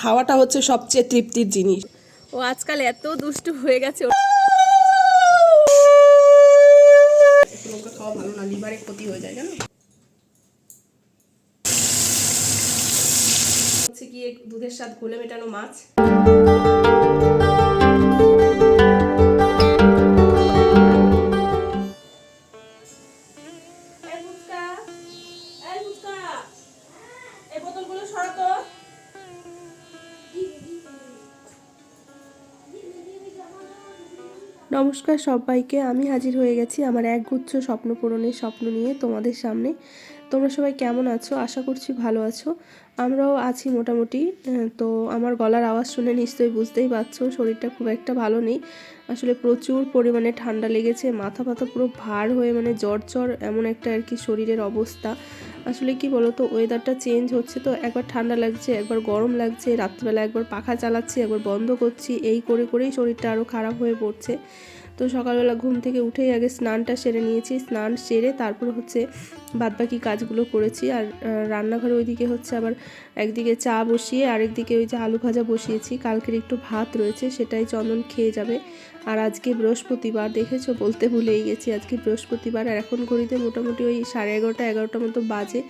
খাওয়াটা হচ্ছে সবচেয়ে তৃপ্তির জিনিস। ও আজকাল এত দুষ্টু হয়ে গেছে খাওয়া ভালো না লিভারে ক্ষতি হয়ে যায় জানো? হচ্ছে কি দুধের স্বাদ ঘুলে মেটানো মাছ। নমস্কার সবাইকে। আমি হাজির হয়ে গেছি আমার একগুচ্ছ স্বপ্ন পূরণের স্বপ্ন নিয়ে তোমাদের সামনে। তোমরা সবাই কেমন আছো? আশা করছি ভালো আছো। আমরাও আছি মোটামুটি। তো আমার গলার আওয়াজ শুনে নিশ্চয়ই বুঝতেই পারছ, শরীরটা খুব একটা ভালো নেই। আসলে প্রচুর পরিমাণে ঠান্ডা লেগেছে, মাথা পাতা পুরো ভার হয়ে মানে জ্বর জ্বর এমন একটা আর কি শরীরের অবস্থা। আসলে কি বলতো ওয়েদারটা চেঞ্জ হচ্ছে তো, একবার ঠান্ডা লাগছে, একবার গরম লাগছে, রাত্রিবেলা একবার পাখা চালাচ্ছি, একবার বন্ধ করছি, এই করে করেই শরীরটা আরও খারাপ হয়ে পড়ছে। তো সকালবেলা ঘুম থেকে উঠেই আগে স্নানটা সেরে নিয়েছি। স্নান সেরে তারপর হচ্ছে বাদবাকি কাজগুলো করেছি। আর রান্নাঘরে ওইদিকে হচ্ছে আবার একদিকে চা বসিয়ে আরেকদিকে ওই যে আলু ভাজা বসিয়েছি। কালকের একটু ভাত রয়েছে, সেটাই চন্দন খেয়ে যাবে। আর আজকে বৃহস্পতিবার, দেখেছ? বলতে ভুলেই গেছি, আজকে বৃহস্পতিবার। আর এখন ঘড়িতে মোটামুটি ওই সাড়ে এগারোটা এগারোটা মতো বাজে।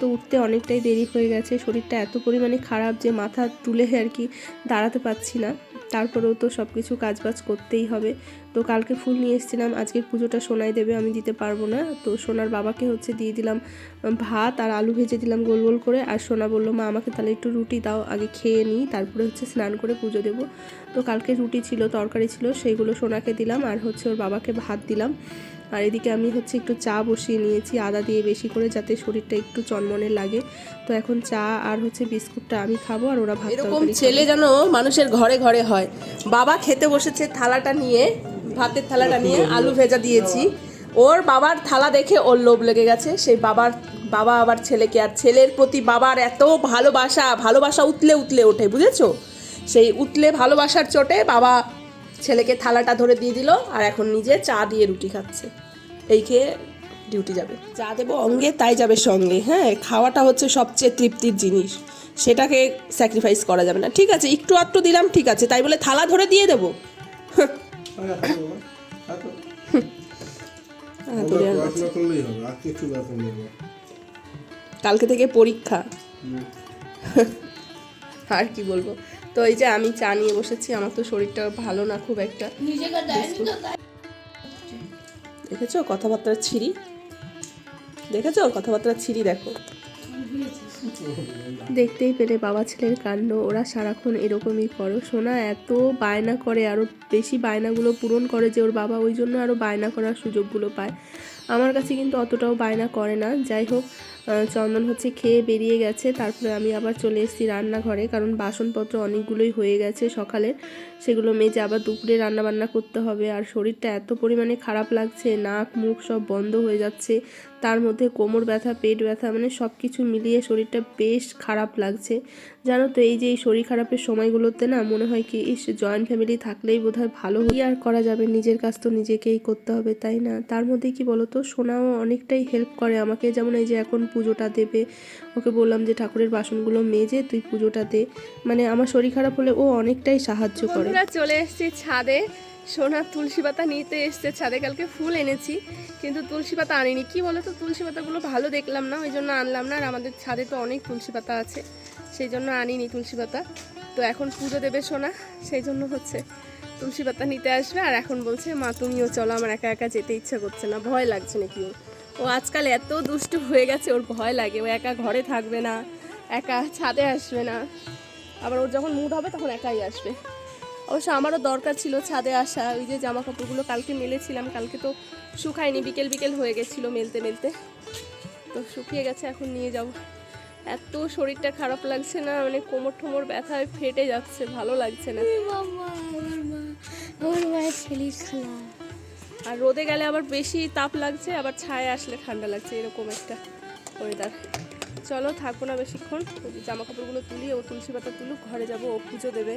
তো উঠতে অনেকটাই দেরি হয়ে গেছে। শরীরটা এত পরিমাণে খারাপ যে মাথা তুলে আর কি দাঁড়াতে পারছি না। তারপরেও তো সব কিছু কাজ বাজ করতেই হবে। তো কালকে ফুল নিয়ে এসেছিলাম, আজকের পুজোটা সোনাই দেবে, আমি দিতে পারব না। তো সোনার বাবাকে হচ্ছে দিয়ে দিলাম ভাত আর আলু ভেজে দিলাম গোল গোল করে। আর সোনা বলল, মা, আমাকে তাহলে একটু রুটি দাও, আগে খেয়ে নিই, তারপরে হচ্ছে স্নান করে পুজো দেবো। তো কালকে রুটি ছিল, তরকারি ছিল, সেইগুলো সোনাকে দিলাম। আর হচ্ছে ওর বাবাকে ভাত দিলাম। আর এদিকে আমি হচ্ছে একটু চা বসিয়ে নিয়েছি আদা দিয়ে বেশি করে যাতে শরীরটা একটু চনমনে লাগে। তো এখন চা আর হচ্ছে বিস্কুটটা আমি খাব আর ওরা ভাত এরকম ছেলে যেন মানুষের ঘরে ঘরে হয়। বাবা খেতে বসেছে থালাটা নিয়ে ভাতের থালাটা নিয়ে আলু ভেজা দিয়েছি। ওর বাবার থালা দেখে ওর লোভ লেগে গেছে। সেই বাবার বাবা আবার ছেলেকে আর ছেলের প্রতি বাবার এত ভালোবাসা ভালোবাসা উতলে উতলে ওঠে বুঝেছ? সেই উতলে ভালোবাসার চোটে বাবা ছেলেকে থালাটা ধরে দিয়ে দিল আর এখন নিজে চা দিয়ে রুটি খাচ্ছে। এই খেয়ে ডিউটি যাবে। যা দেবো অঙ্গে, তাই যাবে সঙ্গে হ্যাঁ? খাওয়াটা হচ্ছে সবচেয়ে তৃপ্তির জিনিস। সেটাকে স্যাক্রিফাইস করা যাবে না। ঠিক আছে, একটু আধটু দিলাম, ঠিক আছে। তাই বলে থালা ধরে দিয়ে দেবো? হ্যাঁ। কালকে থেকে পরীক্ষা। আর কি বলব? তো এই যে আমি চা নিয়ে বসেছি, আমার তো শরীরটা ভালো না খুব একটা। দেখেছ কথাবার্তা ছিঁড়ি? দেখেছ কথাবার্তা ছিঁড়ি দেখো? দেখতেই পেলে বাবা ছেলের কাণ্ড, ওরা সারাক্ষণ এরকমই করো। সোনা এত বায়না করে আরও বেশি বায়নাগুলো পূরণ করে যে ওর বাবা ওই জন্য আরও বায়না করার সুযোগগুলো পায়। আমার কাছে কিন্তু অতটাও বায়না করে না। যাই হোক চন্দন হচ্ছে খেয়ে বেরিয়ে গেছে। তারপরে আমি আবার চলে এসেছি রান্নাঘরে, কারণ বাসনপত্র অনেকগুলোই হয়ে গেছে সকালের। সেগুলো মেজে আবার দুপুরে রান্না বান্না করতে হবে। আর শরীরটা এত পরিমাণে খারাপ লাগছে, নাক, মুখ সব বন্ধ হয়ে যাচ্ছে। তার মধ্যে কোমর ব্যথা, পেট ব্যথা মানে সব কিছু মিলিয়ে শরীরটা বেশ খারাপ লাগছে। জানো তো, এই যে এই শরীর খারাপের সময়গুলোতে না মনে হয় কি, ইস জয়েন্ট ফ্যামিলি থাকলেই ভালো হয়। কি আর করা যাবে? নিজের কাজ তো নিজেকেই করতে হবে, তাই না? তার মধ্যে কি বলতো সোনাও অনেকটাই হেল্প করে আমাকে। যেমন এই যে এখন পুজোটা দেবে, ওকে বললাম যে ঠাকুরের বাসনগুলো মেজে তুই পুজোটা দে। মানে আমার শরীর খারাপ হলে ও অনেকটাই সাহায্য করে। চলে এসেছি ছাদে। সোনার তুলসী পাতা নিতে এসছে ছাদে, কালকে ফুল এনেছি, কিন্তু তুলসী পাতা আনিনি। কি বলো তো, তুলসী পাতাগুলো ভালো দেখলাম না, ওই জন্য আনলাম না, আর আমাদের ছাদে তো অনেক তুলসী পাতা আছে। সেই জন্য আনিনি তুলসী পাতা। তো এখন পুজো দেবে সোনা, সেই জন্য হচ্ছে তুলসী পাতা নিতে আসবে। আর এখন বলছে, মা, তুমিও চলো, আমার একা একা যেতে ইচ্ছা করছে না, ভয় লাগছে নাকি? ও আজকাল এত দুষ্টু হয়ে গেছে, ওর ভয় লাগে। ও একা ঘরে থাকবে না, একা ছাদে আসবে না। আবার ওর যখন মুড হবে, তখন একাই আসবে। অবশ্য আমারও দরকার ছিল ছাদে আসা। ওই যে জামা কাপড়গুলো কালকে মেলেছিলাম, কালকে তো শুকায়নি, বিকেল বিকেল হয়ে গেছিল মেলতে মেলতে। তো শুকিয়ে গেছে, এখন নিয়ে যাব। এত শরীরটা খারাপ লাগছে না মানে কোমর ঠোমর ব্যথায় ফেটে যাচ্ছে ভালো লাগছে না। আর রোদে গেলে আবার বেশি তাপ লাগছে আবার ছায়া আসলে ঠান্ডা লাগছে এরকম একটা ওয়েদার চলো থাকব না বেশিক্ষণ জামা কাপড়গুলো তুলি ও তুলসী পাতা তুলুক ঘরে যাব ও পুজো দেবে।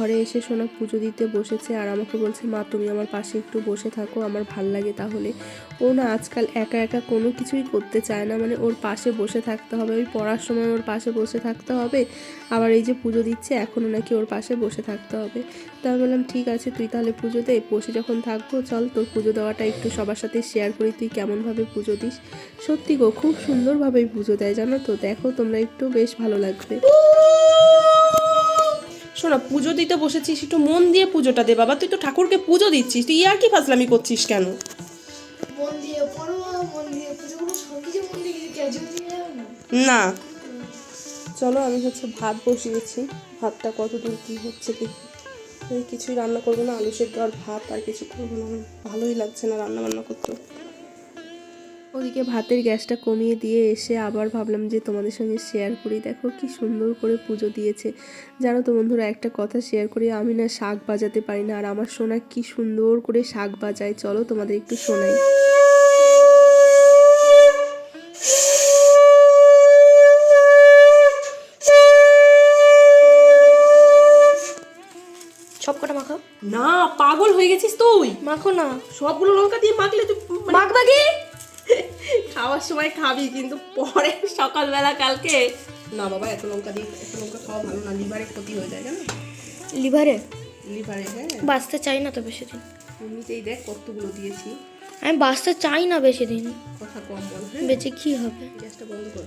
ঘরে এসে সোনা পুজো দিতে বসেছে আর আমাকে বলছে, মা, তুমি আমার পাশে একটু বসে থাকো, আমার ভালো লাগে তাহলে। ও না আজকাল একা একা কোনো কিছুই করতে চায় না মানে ওর পাশে বসে থাকতে হবে। ওই পড়ার সময় ওর পাশে বসে থাকতে হবে, আবার এই যে পুজো দিচ্ছে, এখনও নাকি ওর পাশে বসে থাকতে হবে। তা আমি বললাম, ঠিক আছে, তুই তাহলে পুজো দে বসে যখন থাকব, চল তোর পুজো দেওয়াটা একটু সবার সাথে শেয়ার করি, তুই কেমনভাবে পুজো দিস? সত্যি গো, খুব সুন্দরভাবেই পুজো দেয়, জানো তো? দেখো, তোমরা একটু বেশ ভালো লাগবে। শোনা পুজো দিতে বসেছিস একটু মন দিয়ে পুজোটা দে বাবা। তুই তো ঠাকুরকে পুজো দিচ্ছিস তুই আর কি ফাজলামি করছিস কেন? মন দিয়ে মন দিয়ে পুজো সব কিছু মন দিয়ে না। চলো আমি হচ্ছে ভাত বসিয়েছি। ভাতটা কত দূর কী হচ্ছে দেখি। কিছুই রান্না করব না আলু সেদ্ধ আর ভাত আর কিছু করব না। ভালোই লাগছে না রান্না বান্না করতে। ওদিকে ভাতের গ্যাসটা কমিয়ে দিয়ে এসে আবার ভাবলাম যে তোমাদের সঙ্গে শেয়ার করি। দেখো কি সুন্দর করে পুজো দিয়েছে। জানো তো বন্ধুরা একটা কথা শেয়ার করি আমি না শাক বাজাতে পারি না আর আমার সোনা কি সুন্দর করে শাক বাজায়। চলো তোমাদের একটু শোনাই। সব কটা মাখাও না পাগল হয়ে গেছিস তুই। মাখো না। সবগুলো লঙ্কা দিয়ে মাখলে তুই মানে মাখবা কি? খাওয়ার সময় খাবি কিন্তু পরে সকালবেলা কালকে না বাবা এত লঙ্কা দিয়ে এত লঙ্কা খাওয়া ভালো না লিভারে ক্ষতি হয়ে যায় জানো? লিভারে? লিভারে হ্যাঁ। বাঁচতে চাই না তো বেশি দিন। এমনিতেই দেখ কতগুলো দিয়েছি। আমি বাঁচতে চাই না বেশি দিন। কথা কম বল হ্যাঁ। বেঁচে কি হবে? গ্যাসটা বন্ধ কর।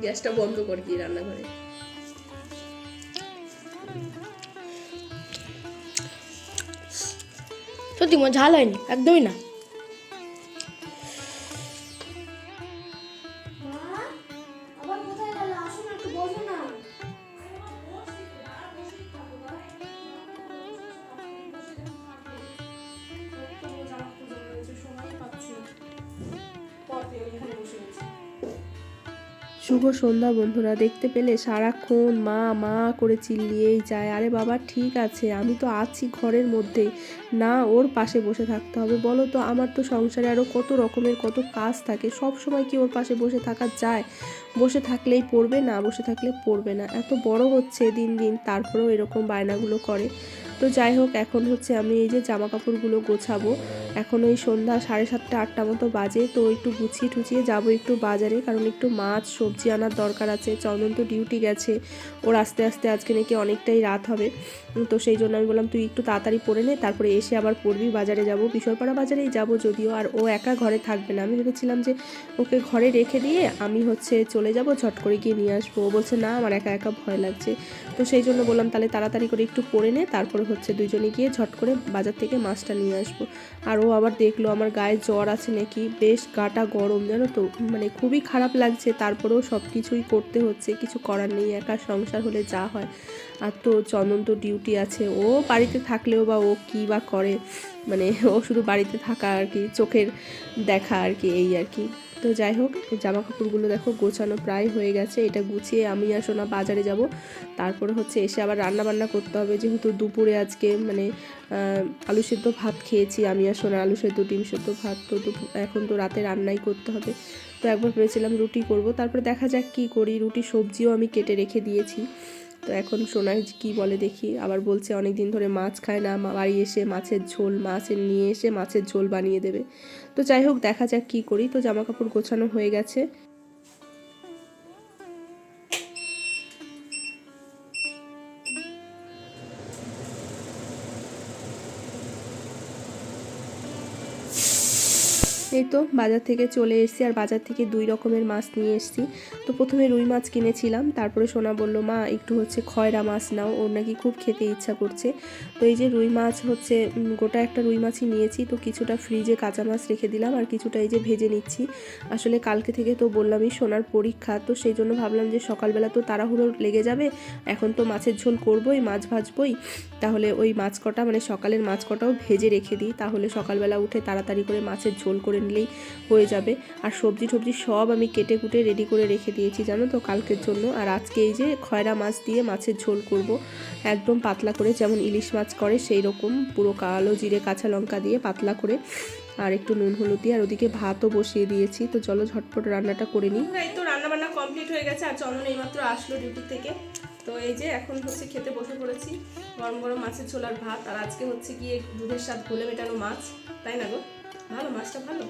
গ্যাসটা বন্ধ কর কি রান্নাঘরে। সত্যি ঝাল হয়নি? একদমই না। শুভ সন্ধ্যা, বন্ধুরা। দেখতে পেলে সারাক্ষণ মা মা করে চিল্লিয়েই যায়। আরে বাবা, ঠিক আছে, আমি তো আছি ঘরের মধ্যেই না, ওর পাশে বসে থাকতে হবে। বলো তো, আমার তো সংসারে আরও কত রকমের কত কাজ থাকে। সব সময় কি ওর পাশে বসে থাকা যায়? বসে থাকলেই পড়বে না, বসে থাকলে পড়বে না। এত বড় হচ্ছে দিন দিন। তারপরেও এরকম বায়নাগুলো করে। তো যাই হোক, এখন হচ্ছে আমি এই যে জামা কাপড়গুলো গোছাবো। এখন ওই সন্ধ্যা সাড়ে সাতটা, আটটা মতো বাজে, তো একটু গুছিয়ে টুচিয়ে যাব একটু বাজারে, কারণ একটু মাছ, সবজি আনার দরকার আছে, চন্দন তো ডিউটি গেছে। ওর আস্তে আস্তে আজকে নাকি অনেকটাই রাত হবে, তো সেই জন্য আমি বললাম, তুই একটু তাড়াতাড়ি পড়ে নে, তারপরে এসে আবার পড়বি বাজারে যাব। বিশরপাড়া বাজারেই যাব যদিও, আর ও একা ঘরে থাকবে না। আমি ভেবেছিলাম যে ওকে ঘরে রেখে দিয়ে আমি হচ্ছে চলে যাব, ঝট করে গিয়ে নিয়ে আসব। ও বলছে, না, আমার একা একা ভয় লাগছে। তো সেই জন্য বললাম, তাহলে তাড়াতাড়ি করে একটু পড়ে নে, তারপরে হচ্ছে দুজনে গিয়ে ঝট করে বাজার থেকে মাছটা নিয়ে আসব। আর ও আবার দেখল আমার গায়ে জ্বর আছে নাকি, বেশ গাটা গরম, জানো তো? মানে খুবই খারাপ লাগছে, তারপরেও সব কিছুই করতে হচ্ছে, কিছু করার নেই, একা সংসার হলে যা হয়। আর তো চন্দন তো ডিউটি আছে, ও বাড়িতে থাকলেও বা ও কী বা করে? মানে ও শুধু বাড়িতে থাকা আর কি, চোখের দেখা আর কি, এই আর কি। তো যাই হোক জামা কাপড়গুলো দেখো গোছানো প্রায় হয়ে গেছে। এটা গুছিয়ে আমি আর সোনা বাজারে যাব। তারপরে হচ্ছে এসে আবার রান্না বান্না করতে হবে। যেহেতু দুপুরে আজকে মানে আলু সেদ্ধ ভাত খেয়েছি আমি আর সোনা। আলু সেদ্ধ, ডিম সেদ্ধ ভাত তো এখন তো রাতে রান্নাই করতে হবে। তো একবার ভেবেছিলাম রুটি করব। তারপরে দেখা যাক কী করি। রুটি সবজিও আমি কেটে রেখে দিয়েছি। তো এখন সোনা কি বলে দেখি, আবার বলছে অনেক দিন ধরে মাছ খায় না বাড়ি এসে মাছের ঝোল, মাছ নিয়ে এসে মাছের ঝোল বানিয়ে দেবে। তো যাই হোক, দেখা যাক কি করি। তো জামা কাপড় গোছানো হয়ে গেছে। এই তো, বাজার থেকে চলে এসেছি আর বাজার থেকে দুই রকমের মাছ নিয়ে এসেছি। তো প্রথমে রুই মাছ কিনেছিলাম, তারপরে সোনা বলল, মা, একটু হচ্ছে খয়রা মাছ নাও, ওর নাকি খুব খেতে ইচ্ছা করছে। তো এই যে রুই মাছ হচ্ছে গোটা একটা রুই মাছই নিয়েছি, তো কিছুটা ফ্রিজে কাঁচা মাছ রেখে দিলাম আর কিছুটা এই যে ভেজে নিচ্ছি। আসলে কালকে থেকে তো বললামই সোনার পরীক্ষা, তো সেই জন্য ভাবলাম যে সকালবেলা তো তাড়াহুড়ো লেগে যাবে, এখন তো মাছের ঝোল করবোই, মাছ ভাজবই, তাহলে ওই মাছ কটা মানে সকালের মাছ কটাও ভেজে রেখে দিই, তাহলে সকালবেলা উঠে তাড়াতাড়ি করে মাছের ঝোল করে আনলেই হয়ে যাবে। আর সবজি টবজি সব আমি কেটে কুটে রেডি করে রেখে দিয়েছি, জানো তো, কালকের জন্য। আর আজকে এই যে খয়রা মাছ দিয়ে মাছের ঝোল করব, একদম পাতলা করে, যেমন ইলিশ মাছ করে, সেই রকম পুরো কালো জিরে, কাঁচা লঙ্কা দিয়ে পাতলা করে, আর একটু নুন, হলুদ দিয়ে। আর ওদিকে ভাতও বসিয়ে দিয়েছি। তো চলো ঝটপট রান্নাটা করে নিই। এই তো রান্না বান্না কমপ্লিট হয়ে গেছে, আর চন্দন এইমাত্র আসলো ডিউটি থেকে। তো এই যে এখন হচ্ছে খেতে বসে পড়েছি, গরম গরম মাছের ঝোল আর ভাত। আর আজকে হচ্ছে গিয়ে দুধের স্বাদ ঘোলে মেটানো মাছ, তাই না গো? ভালো, মাছটা ভালো।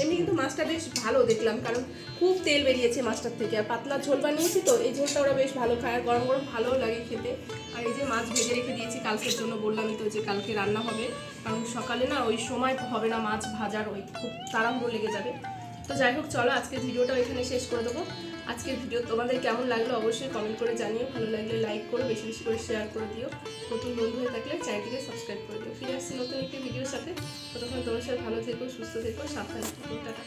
এমনি কিন্তু মাছটা বেশ ভালো দেখলাম, কারণ খুব তেল বেরিয়েছে মাছটার থেকে। আর পাতলা ঝোল বানিয়েছি তো, এই ঝোলটা ওরা বেশ ভালো খায়, আর গরম গরম ভালোও লাগে খেতে। আর এই যে মাছ ভেজে রেখে দিয়েছি কালকের জন্য বললামই তো যে কালকে রান্না হবে, কারণ সকালে না ওই সময় হবে না মাছ ভাজার, ওই খুব তাড়াহুড়ো লেগে যাবে। তো যাই হোক, চলো আজকে ভিডিওটা এখানে শেষ করে দেবো। আজকের ভিডিও তোমাদের কেমন লাগল অবশ্যই কমেন্ট করে জানিও। ভালো লাগলে লাইক করো, বেশি বেশি করে শেয়ার করে দিও। নতুন বন্ধু হয়ে থাকলে চ্যানেলটিকে সাবস্ক্রাইব করে দিও। ফিরে আসছি নতুন একটি ভিডিওর সাথে। ততক্ষণ তোমার সাথে ভালো থেকো, সুস্থ থেকো, সাবধানে থেকো। টাটা।